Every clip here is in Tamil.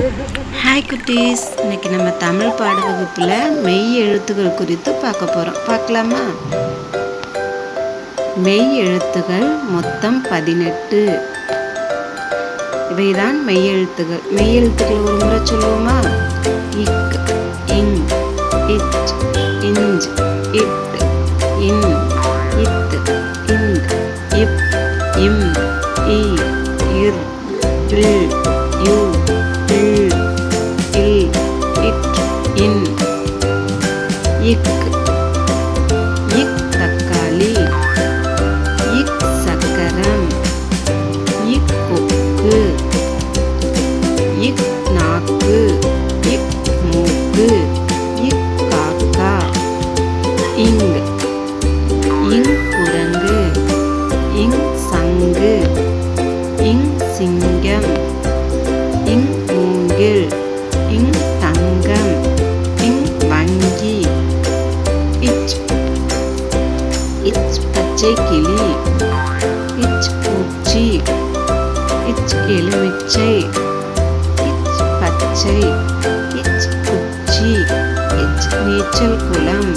ஹாய் குட்டீஸ். இன்னைக்கு நம்ம தமிழ் பாட வகுப்பில் மெய் எழுத்துகள் குறித்து பார்க்க போகிறோம் பார்க்கலாமா? மெய் எழுத்துகள் மொத்தம் பதினெட்டு. இவைதான் மெய் எழுத்துகள் மெய் எழுத்துக்கள் ஒரு முறை சொல்லுவோமா? இக் இங் இச் இஞ்ச் இட் இன் இத் இங் இப் இம் இ இர் இல் யு. இக் இக் தக்காளி இக் சக்கரம் இக் கொக்கு இக் நாக்கு இக் மூக்கு இக் காக்கா இங் இங் குரங்கு இங் சங்கு இங் சிங்கம் இங் மூங்கில் இச் பச்சை கிளி இச் பூச்சி இச் எலுமிச்சை இச் பச்சை இச் குச்சி இச் நீச்சல் குளம்.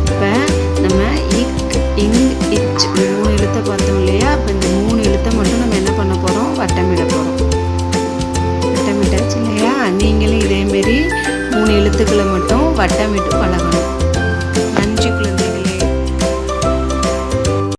இப்போ நம்ம இக் இங் இச் மூணு எழுத்தை பார்த்தோம் இல்லையா? அப்போ இந்த மூணு எழுத்தை மட்டும் நம்ம என்ன பண்ண போகிறோம் வட்டமிட போகிறோம் வட்டமிட்டாச்சு இல்லையா? நீங்களும் இதேமாரி மூணு எழுத்துக்களை மட்டும் வட்டமிட்டு பழகணும்.